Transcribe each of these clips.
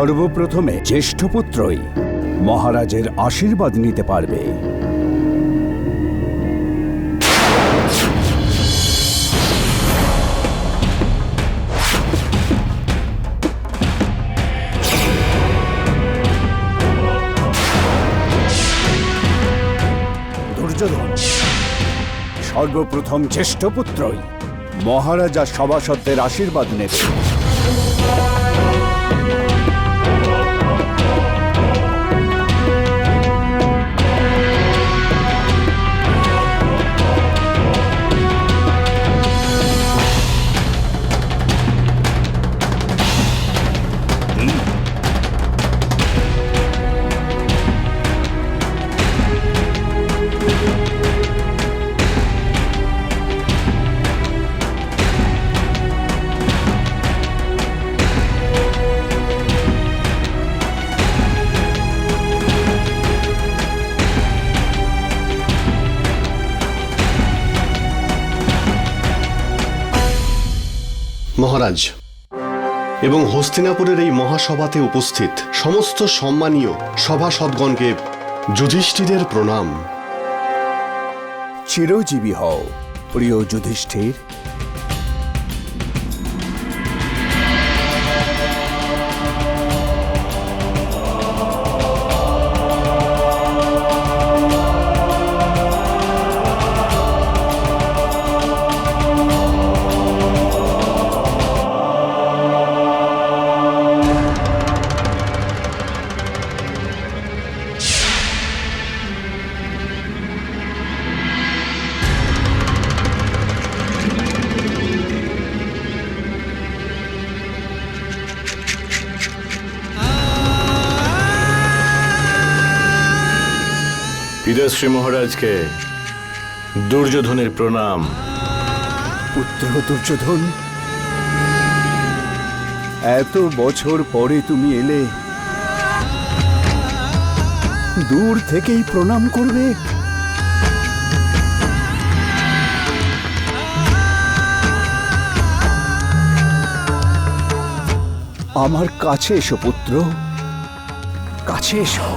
সর্বপ্রথমে জ্যেষ্ঠ পুত্রই মহারাজের আশীর্বাদ নিতে পারবে। দুর্যোধন, সর্বপ্রথম জ্যেষ্ঠ পুত্রই মহারাজা সভাসদদের আশীর্বাদ নেবে। মহারাজ। এবং হস্তিনাপুরের এই মহাসভাতে উপস্থিত সমস্ত সম্মানীয় সভাসদগণকে যুধিষ্ঠিরের প্রণাম। চিরজীবী হও, প্রিয় যুধিষ্ঠির। পিতাশ্রী মহারাজকে। দুর্যোধনের প্রণাম। পুত্র দুর্যোধন, এত বছর পরে তুমি এলে। দূর থেকেই প্রণাম করবে। আমার কাছে এসো পুত্র। কাছে এসো।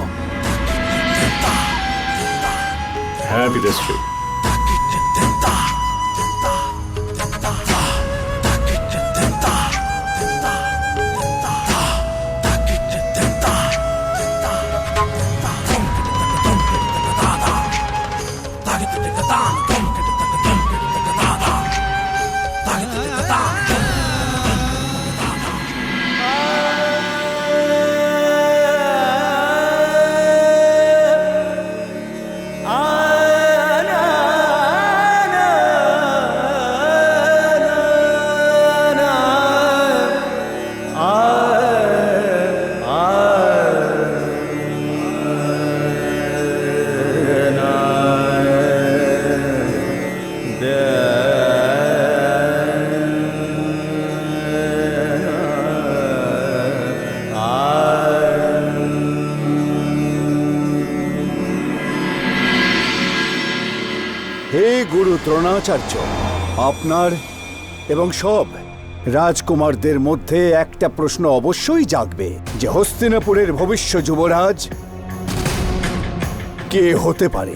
হ্যাঁ পিতাশ্রী হে দ্রোণাচার্য আপনার এবং সব রাজকুমারদের মধ্যে একটা প্রশ্ন অবশ্যই জাগবে যে হস্তিনাপুরের ভবিষ্য যুবরাজ কে হতে পারে।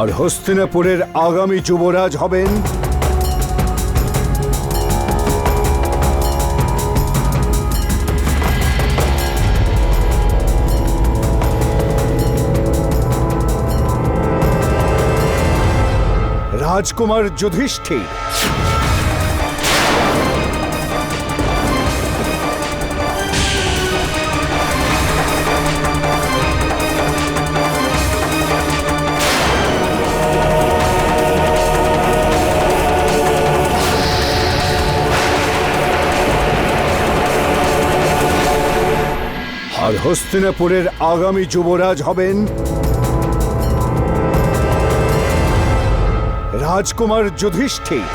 আর হস্তিনাপুরের আগামী যুবরাজ হবেন রাজকুমার যুধিষ্ঠির। আর হস্তিনাপুরের আগামী যুবরাজ হবেন রাজকুমার যুধিষ্ঠির।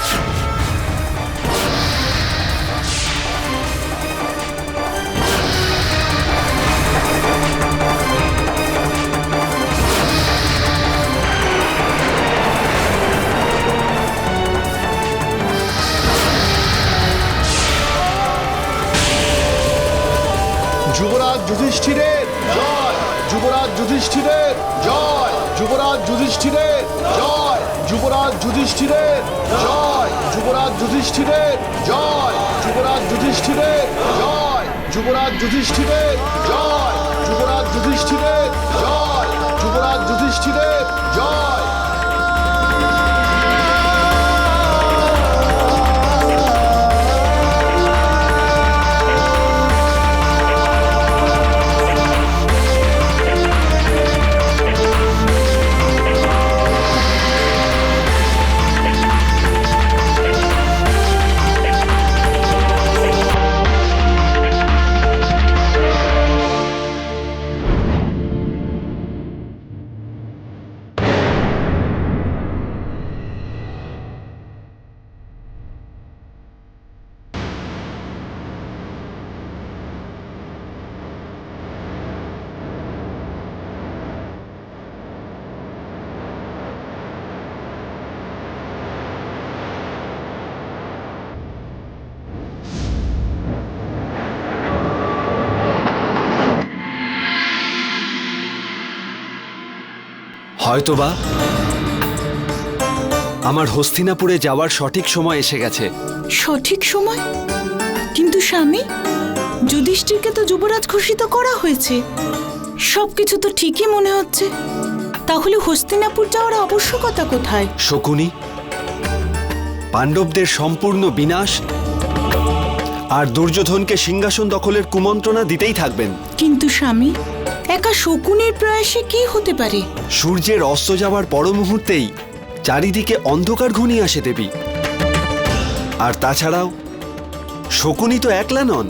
যুধিষ্ঠিরের জয়। যুবরাজ যুধিষ্ঠিরের জয়। যুবরাজ যুধিষ্ঠিরের জয়। যুবরাজ যুধিষ্ঠিরের জয়। যুবরাজ যুধিষ্ঠিরের জয়। যুবরাজ যুধিষ্ঠিরের জয়। যুবরাজ যুধিষ্ঠিরের জয়। যুবরাজ যুধিষ্ঠিরের জয়। যুবরাজ যুধিষ্ঠিরের হয়তোবা আমার হস্তিনাপুরে যাওয়ার সঠিক সময় এসে গেছে। সঠিক সময়? কিন্তু স্বামী যুধিষ্ঠিরকে তো যুবরাজ ঘোষিত করা হয়েছে। সবকিছু তো ঠিকই মনে হচ্ছে। তাহলে হস্তিনাপুর যাওয়ার আবশ্যকতা কোথায়? শকুনি পাণ্ডবদের সম্পূর্ণ বিনাশ আর দুর্যোধনকে সিংহাসন দখলের কুমন্ত্রণা দিতেই থাকবেন। কিন্তু স্বামী একা শকুনের প্রয়াসে কি হতে পারে? সূর্যের অস্ত যাওয়ার পর মুহূর্তেই চারিদিকে অন্ধকার ঘনিয়ে আসে দেবী। আর তাছাড়াও শকুনি তো একলা নন।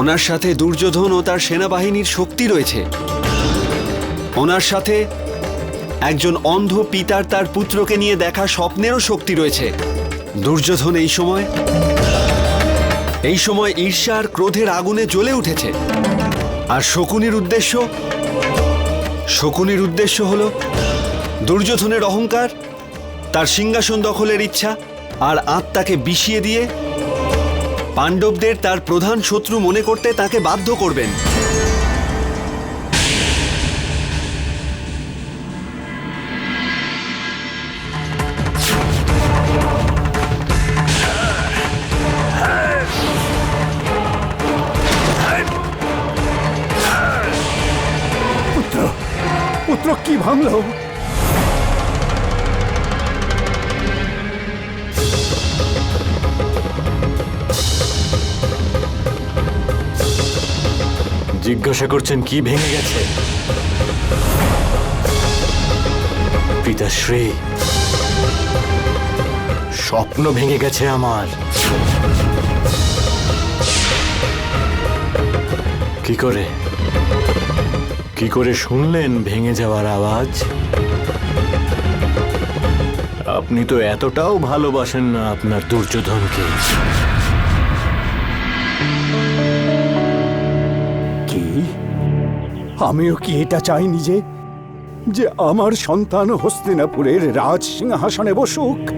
ওনার সাথে দুর্যোধন ও তার সেনাবাহিনীর শক্তি রয়েছে। ওনার সাথে একজন অন্ধ পিতার তার পুত্রকে নিয়ে দেখা স্বপ্নেরও শক্তি রয়েছে। দুর্যোধন এই সময় এই সময় ঈর্ষার ক্রোধের আগুনে জ্বলে উঠেছে। আর শকুনির উদ্দেশ্য? শকুনির উদ্দেশ্য হল দুর্যোধনের অহংকার, তার সিংহাসন দখলের ইচ্ছা আর আত্মাকে বিষিয়ে দিয়ে পাণ্ডবদের তার প্রধান শত্রু মনে করতে তাকে বাধ্য করবেন। ভাঙলো জিজ্ঞাসা করছেন কি ভেঙে গেছে? পিতাশ্রী স্বপ্ন ভেঙে গেছে আমার। কি করে? কি করে শুনলেন ভেঙে যাওয়ার আওয়াজ? আপনি তো এতটাও ভালোবাসেন না আপনার দুর্যোধনকে। কি? আমিও কি এটা চাইনি যে যে আমার সন্তান হস্তিনাপুরের রাজ সিংহাসনে বসুক?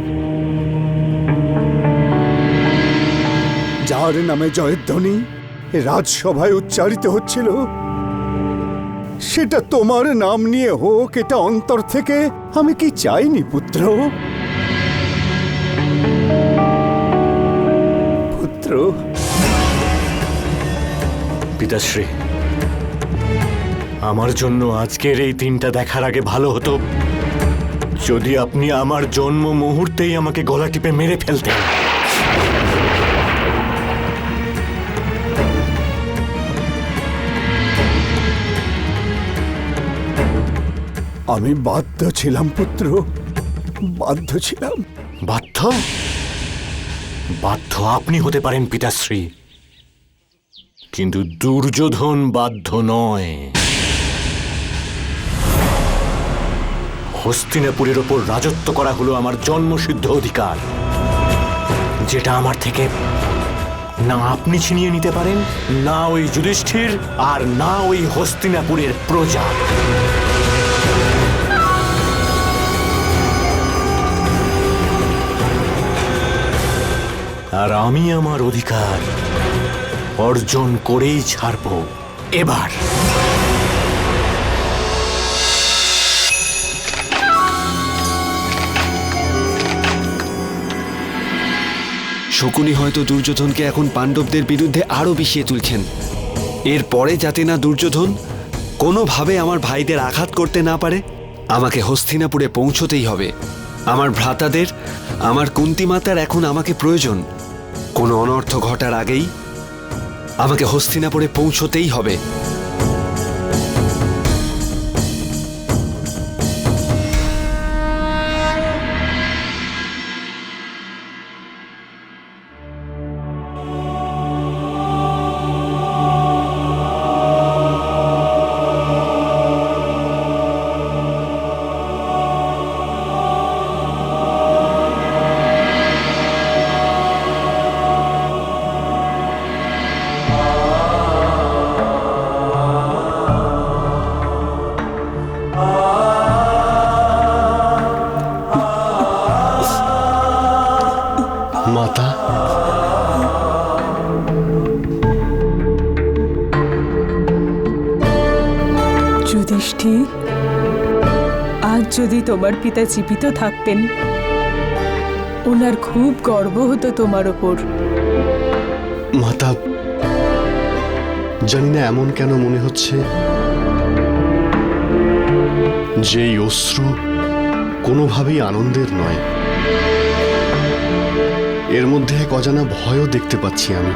যার নামে জয়ধ্বনি রাজসভায় উচ্চারিত হচ্ছিল সেটা তোমার নাম নিয়ে হোক, এটা অন্তর থেকে। আমি কি চাইনি, পুত্র? পুত্র? পিতাশ্রী, আমার জন্য আজকের এই দিনটা দেখার আগে ভালো হতো। যদি আপনি আমার জন্ম মুহূর্তেই আমাকে গলা টিপে মেরে ফেলতেন। আমি বাধ্য ছিলাম, পুত্র। বাধ্য ছিলাম। বাধ্য? বাধ্য আপনি হতে পারেন, পিতাশ্রী। কিন্তু দুর্যোধন বাধ্য নয়। হস্তিনাপুরের ওপর রাজত্ব করা হলো আমার জন্মসিদ্ধ অধিকার। যেটা আমার থেকে না আপনি ছিনিয়ে নিতে পারেন, না ওই যুধিষ্ঠির আর না ওই হস্তিনাপুরের প্রজা। আর আমি আমার অধিকার অর্জন করেই ছাড়ব। এবার। শকুনি হয়তো দুর্যোধনকে এখন পাণ্ডবদের বিরুদ্ধে আরও বিষিয়ে তুলছেন। এরপরে যাতে না দুর্যোধন, কোনোভাবে আমার ভাইদের আঘাত করতে না পারে, আমাকে হস্তিনাপুরে পৌঁছতেই হবে। আমার ভ্রাতাদের, আমার কুন্তিমাতার এখন আমাকে প্রয়োজন। কোনো অনর্থ ঘটার আগেই আমাকে হস্তিনাপুরে পৌঁছতেই হবে। যুধিষ্ঠির আজ যদি তোমার পিতা জীবিত থাকতেন, ওনার খুব গর্ব হতো তোমার ওপর। মাতা, জানি না এমন কেন মনে হচ্ছে যে অশ্রু কোনোভাবেই আনন্দের নয়। এর মধ্যে এক অজানা ভয়ও দেখতে পাচ্ছি আমি।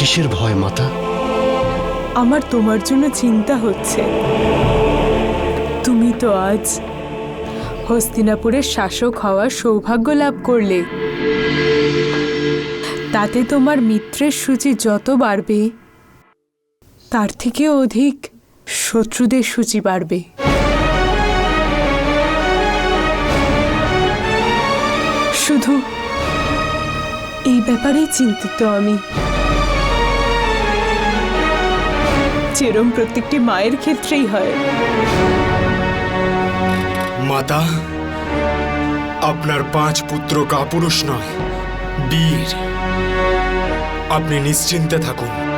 কিসের ভয়, মাতা? আমার তোমার জন্য চিন্তা হচ্ছে। তুমি তো আজ হস্তিনাপুরের শাসক হওয়ার সৌভাগ্য লাভ করলে। তাতে তোমার মিত্রের সূচি যত বাড়বে, তার থেকে অধিক শত্রুদের সূচি বাড়বে। শুধু এই ব্যাপারেই চিন্তিত আমি। যেরম প্রত্যেকটি মায়ের ক্ষেত্রেই হয়। মাতা, আপনার পাঁচ পুত্র কাপুরুষ নয়, বীর। আপনি নিশ্চিন্তে থাকুন।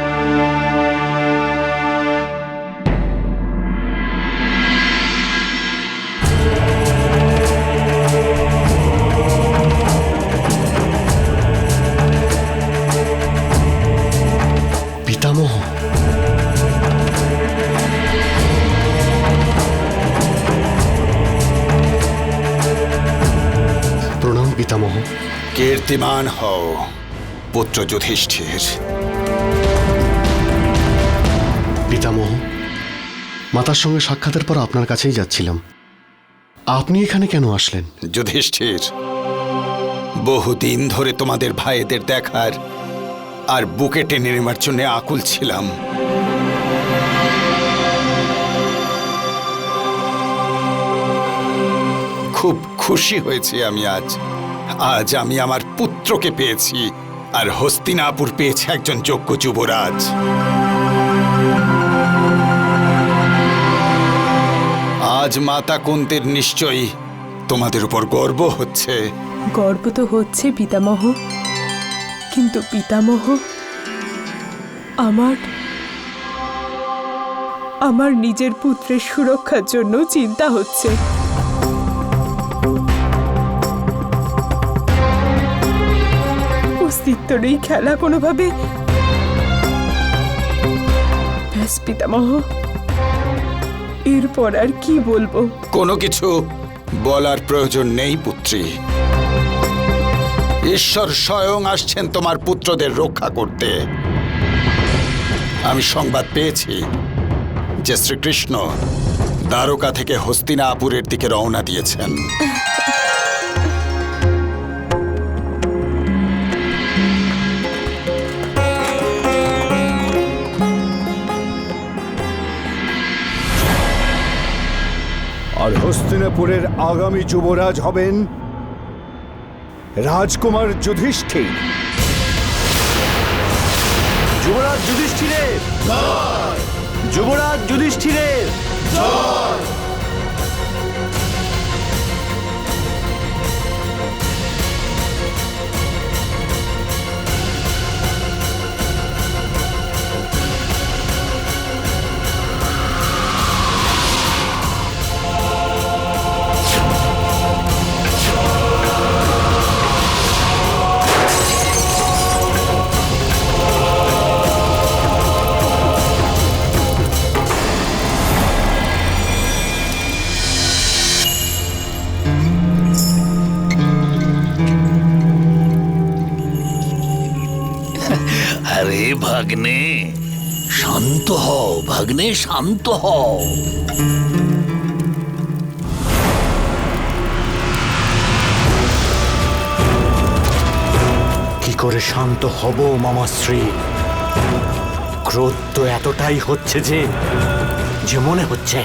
পিতামহ কীর্তিমান হও পুত্র যুধিষ্ঠির। পিতামহ মাতার সঙ্গে সাক্ষাতের পর আপনার কাছেই যাচ্ছিলাম। আপনি এখানে কেন আসলেন? যুধিষ্ঠির বহুদিন ধরে তোমাদের ভাইদের দেখার আর বুকে টেনে নেবার জন্য আকুল ছিলাম। খুব খুশি হয়েছি আমি আজ। আজ আমি আমার পুত্রকে পেয়েছি, আর হস্তিনাপুর পেয়েছে একজন যোগ্য যুবরাজ। আজ মাতা কুন্তের নিশ্চয়ই তোমাদের উপর গর্ব হচ্ছে। গর্ব তো হচ্ছে পিতামহ। কিন্তু পিতামহ, আমার আমার নিজের পুত্রের সুরক্ষার জন্য চিন্তা হচ্ছে। অস্তিত্বর এই খেলা কোনোভাবে? ব্যাস পিতামহ, এরপর আর কি বলব? কোনো কিছু বলার প্রয়োজন নেই, পুত্রী। ঈশ্বর স্বয়ং আসছেন তোমার পুত্রদের রক্ষা করতে। আমি সংবাদ পেয়েছি যে শ্রীকৃষ্ণ দ্বারকা থেকে হস্তিনাপুরের দিকে রওনা দিয়েছেন। আর হস্তিনাপুরের আগামী যুবরাজ হবেন রাজকুমার যুধিষ্ঠির। যুবরাজ যুধিষ্ঠিরের। যুবরাজ যুধিষ্ঠিরের। আরে ভাগ্নে, শান্ত হও, ভাগ্নে, শান্ত হও। কি করে শান্ত হব মামাশ্রী ক্রোধ তো এতটাই হচ্ছে যে যে মনে হচ্ছে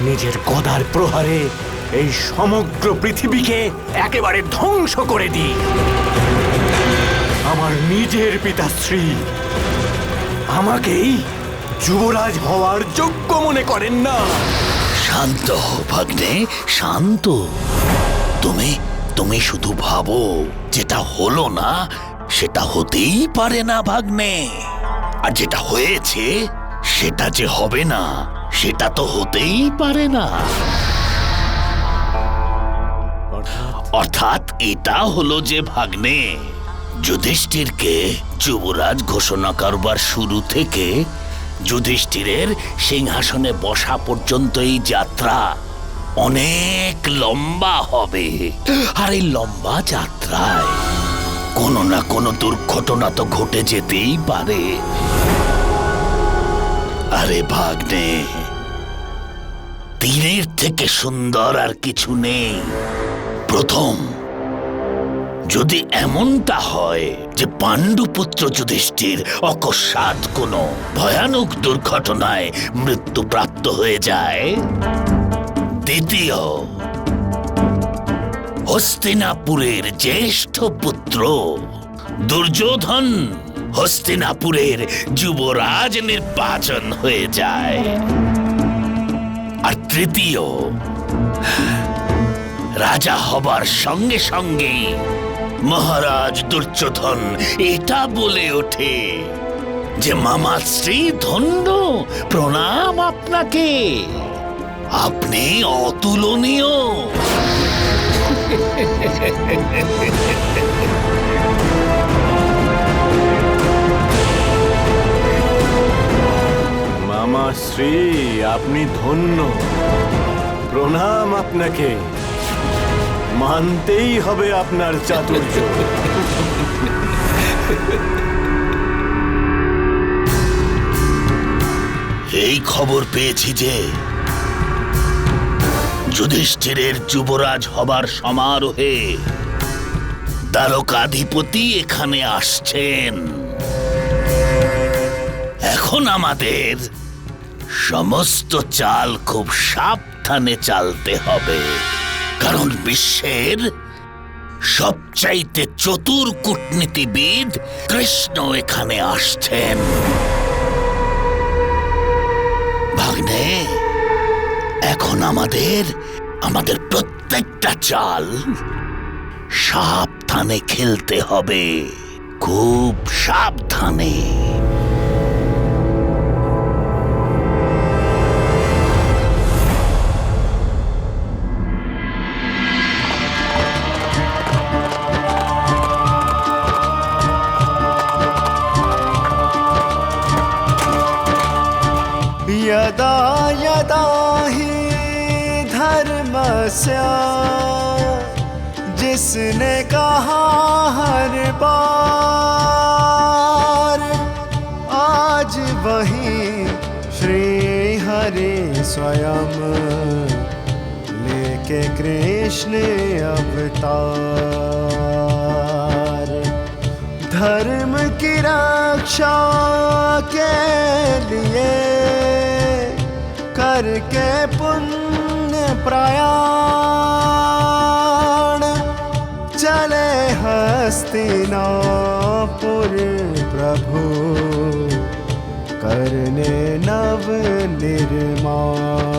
নিজের গদার প্রহারে এই সমগ্র পৃথিবীকে একেবারে ধ্বংস করে দিই। আমার নিজের পিতাশ্রী। আমাকেই যুবরাজ হওয়ার যোগ্য মনে করেন না। শান্ত হও ভাগ্নে শান্ত। তুমি তুমি শুধু ভাবো যেটা হলো না সেটা হতেই পারে না ভাগ্নে। আর যেটা হয়েছে সেটা যে হবে না সেটা তো হতেই পারে না। অর্থাৎ? এটা হলো যে ভাগ্নে যুধিষ্ঠিরকে যুবরাজ ঘোষণা করবার শুরু থেকে যুধিষ্ঠিরের সিংহাসনে বসা পর্যন্ত এই যাত্রা অনেক লম্বা হবে। আর এই লম্বা যাত্রায় কোনো না কোনো দুর্ঘটনা তো ঘটে যেতেই পারে। আরে ভাগ্নে, তীরের থেকে সুন্দর আর কিছু নেই। প্রথম যদি এমনটা হয় যে পাণ্ডুপুত্র যুধিষ্ঠির অকস্মাৎ কোনো ভয়ানক দুর্ঘটনায় মৃত্যুপ্রাপ্ত হয়ে যায়, দ্বিতীয়, হস্তিনাপুরের জ্যেষ্ঠ পুত্র দুর্যোধন হস্তিনাপুরের যুবরাজ নির্বাচন হয়ে যায়। আর তৃতীয়, রাজা হবার সঙ্গে সঙ্গেই মহারাজ দুর্যোধন, এটা বলে ওঠে যে মামাশ্রী ধন্য প্রণাম আপনাকে। আপনি অতুলনীয়। মামা শ্রী, আপনি ধন্য। প্রণাম আপনাকে। মানতেই হবে আপনার চাতুর্য। এই খবর পেয়েছি যে, যুধিষ্ঠিরের যুবরাজ হবার সমারোহে দ্বারকাধিপতি এখানে আসছেন। এখন আমাদের সমস্ত চাল খুব সাবধানে চালতে হবে। কারণ বিশ্বের সবচাইতে চতুর কূটনীতিবিদ কৃষ্ণ এখানে আসছেন। ভাগ্নে, এখন আমাদের আমাদের প্রত্যেকটা চাল সাবধানে খেলতে হবে। খুব সাবধানে। यदा यदा हि धर्मस्य जिसने कहा हर बार, आज वही श्री हरि स्वयं। लेके कृष्ण अवतार। धर्म की रक्षा के लिए करके पुण्य प्रयाण। चले हस्तिनापुर प्रभु। करने नव निर्माण।